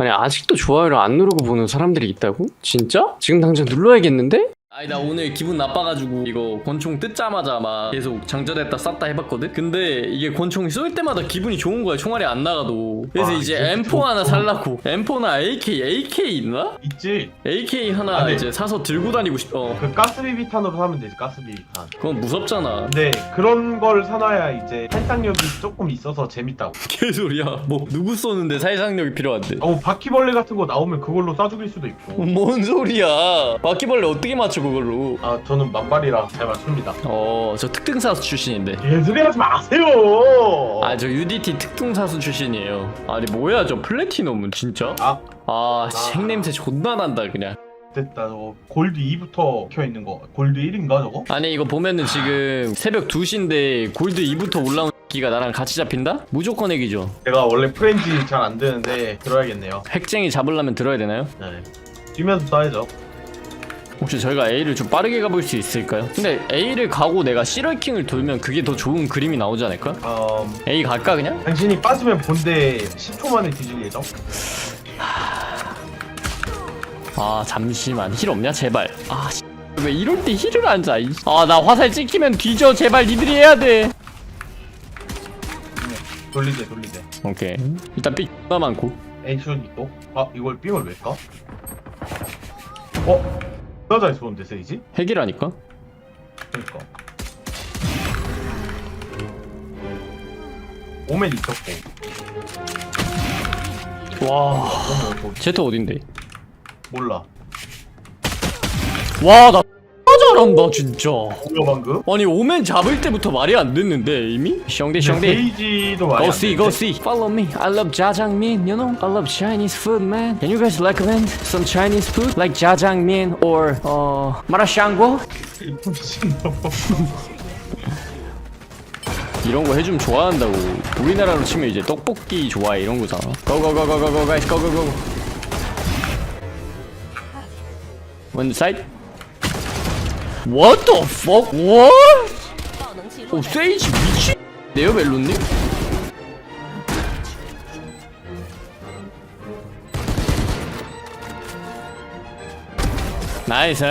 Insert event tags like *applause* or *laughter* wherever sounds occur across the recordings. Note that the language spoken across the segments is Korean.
아니 아직도 좋아요를 안 누르고 보는 사람들이 있다고? 진짜? 지금 당장 눌러야겠는데? 아니 나 오늘 기분 나빠가지고 이거 권총 뜯자마자 막 계속 장전했다 쐈다 해봤거든? 근데 이게 권총이 쏠 때마다 기분이 좋은 거야 총알이 안 나가도 그래서 아, 이제 이게 M4 좀- 하나 살라고 M4나 AK AK 있나? 있지. AK 하나 아, 네. 이제 사서 들고 다니고 싶어 그 가스비비탄으로 사면 되지 가스비비탄. 그건 무섭잖아 근데 그런 걸 사놔야 이제 살상력이 조금 있어서 재밌다고. *laughs* 개소리야 뭐 누구 쏘는데 살상력이 필요한데 어 바퀴벌레 같은 거 나오면 그걸로 쏴 죽일 수도 있고. 뭔 소리야 바퀴벌레 어떻게 맞춰 그걸로 아 저는 만발이라 잘 맞춥니다. 어 저 특등사수 출신인데 예술이 하지 마세요. 아 저 UDT 특등사수 출신이에요 아니 뭐야 저 플래티넘은 진짜? 아 아 생냄새 존나 난다 그냥 됐다. 저 골드 2부터 켜 있는 거. 골드 1인가 저거? 아니 이거 보면은 지금 새벽 2시인데 골드 2부터 올라온 기가 나랑 같이 잡힌다? 무조건 핵이죠 제가 원래 프렌지 잘안 되는데 들어야겠네요. 핵쟁이 잡으려면 들어야 되나요? 네. 뛰면서 쏴야죠. 혹시 저희가 A를 좀 빠르게 가볼 수 있을까요? 근데 A를 가고 내가 시럴킹을 돌면 그게 더 좋은 그림이 나오지 않을까? 음, A 갈까 그냥? 당신이 빠지면 본대 10초 만에 뒤질 예정? 아 잠시만 힐 없냐 제발 아 씨. 왜 이럴 때 힐을 안 자 아 나 화살 찍히면 뒤져 제발 니들이 해야 돼 돌리제 돌리제. 오케이 일단 삐 X나 많고 애슛 있고. 아 이걸 삥을 왜 까? 어? 잘 쏘는데 세이지? 핵이라니까 그니까. 오멘 있었고. 와 오멘 없고. 제트 어딘데 몰라. 와나 잘한다 진짜 뭐야 방금? 아니 오멘 잡을 때부터 말이 안 됐는데 이미? 샹대 샹대 세이지도 많이 Go 안 see, 되는데? go see. Follow me. I love jajangmyeon, you know. I love Chinese food, man. Can you guys recommend some Chinese food like jajangmyeon or uh 마라샹궈? 미친놈. 이런 거 해주면 좋아한다고. 우리나라로 치면 이제 떡볶이 좋아해 이런 거잖아. Go go go go go go guys, go go go. One side. What the fuck? What? 오 세이지 미친 네요 멜론님? 나이스.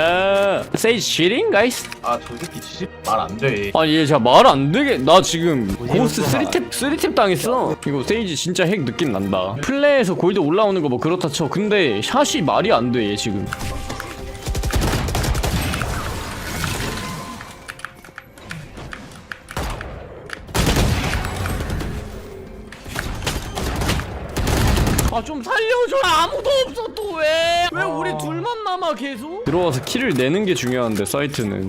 세이지 쉐링 가이스 아 저 새끼 집말 안돼. 아니 얘 제가 말 안 되게 나 지금 뭐 고스트 3탭 3탭 당했어. 이거 세이지 진짜 핵 느낌 난다. 플레이에서 골드 올라오는 거 뭐 그렇다 쳐. 근데 샷이 말이 안돼얘 지금. 아 좀 살려줘 아무도 없어 또 왜? 왜 우리 둘만 남아 계속? 들어와서 킬을 내는 게 중요한데 사이트는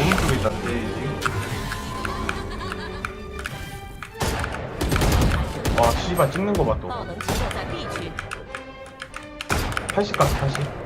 오른쪽에 있다 세이지. 와 씨발 찍는 거 봐 또. 爆能器落在 B 区， 80까지 80.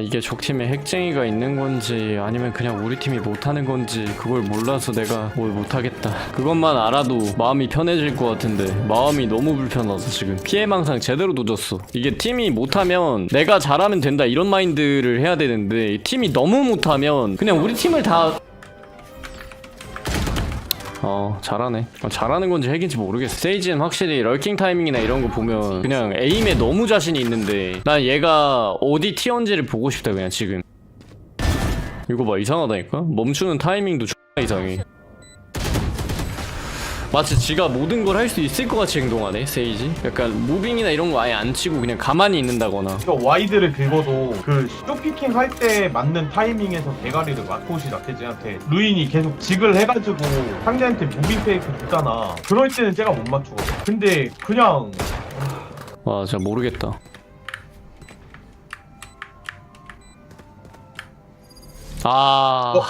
이게 적팀에 핵쟁이가 있는 건지 아니면 그냥 우리 팀이 못하는 건지 그걸 몰라서 내가 뭘 못하겠다. 그것만 알아도 마음이 편해질 것 같은데 마음이 너무 불편해서 지금. 피해망상 제대로 도졌어. 이게 팀이 못하면 내가 잘하면 된다 이런 마인드를 해야 되는데 팀이 너무 못하면 그냥 우리 팀을 다 어 잘하네. 어, 잘하는 건지 핵인지 모르겠어. 세이지는 확실히 럴킹 타이밍이나 이런 거 보면 그냥 에임에 너무 자신이 있는데 난 얘가 어디 튀었는지를 보고 싶다 그냥 지금. 이거 봐 이상하다니까? 멈추는 타이밍도 X나 이상해 마치 지가 모든 걸 할 수 있을 것 같이 행동하네 세이지 약간 무빙이나 이런 거 아예 안 치고 그냥 가만히 있는다거나 이거 와이드를 긁어도 그 쇼피킹 할 때 맞는 타이밍에서 대가리를 마코시 라테즈한테 루인이 계속 직을 해가지고 상대한테 무빙 페이크 주잖아. 그럴 때는 제가 못 맞추거든. 근데 그냥 와 진짜 모르겠다 아... 어?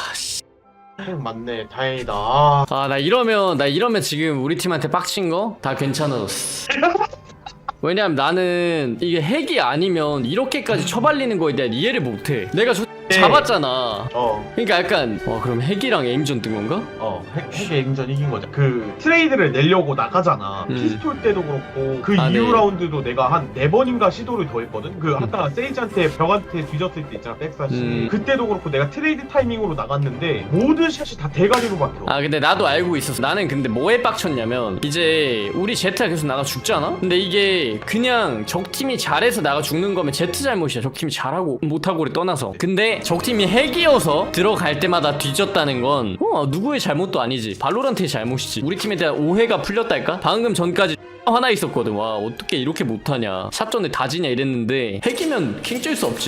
핵 맞네 다행이다 아, 아 나 이러면 나 이러면 지금 우리 팀한테 빡친 거 다 괜찮아졌어. *laughs* 왜냐면 나는 이게 핵이 아니면 이렇게까지 처발리는 거에 대한 이해를 못해. 내가 저 네. 잡았잖아. 어, 그러니까 약간 어 그럼 핵이랑 에임전 뜬 건가? 어, 핵, 핵의 행전 이긴 거죠. 그 트레이드를 내려고 나가잖아. 음. 피스톨 때도 그렇고 그 아, 이후 네. 라운드도 내가 한 네 번인가 시도를 더 했거든. 그 아까 세이지한테 벽한테 뒤졌을 때 있잖아 백사시. 음. 그때도 그렇고 내가 트레이드 타이밍으로 나갔는데 모든 샷이 다 대가리로 박혀. 아 근데 나도 알고 있었어. 나는 근데 뭐에 빡쳤냐면 이제 우리 제트가 계속 나가 죽잖아. 근데 이게 그냥 적 팀이 잘해서 나가 죽는 거면 제트 잘못이야. 적 팀이 잘하고 못하고를 떠나서. 근데 적 팀이 핵이어서 들어갈 때마다 뒤졌다는 건 어, 누구의 잘못도 아니지. 발로란트의 잘못이지. 우리 팀에 대한 오해가 풀렸달까? 방금 전까지 *laughs* 하나 있었거든. 와 어떻게 이렇게 못하냐. 샷전에 다지냐 이랬는데 핵이면 킹찔수 없지.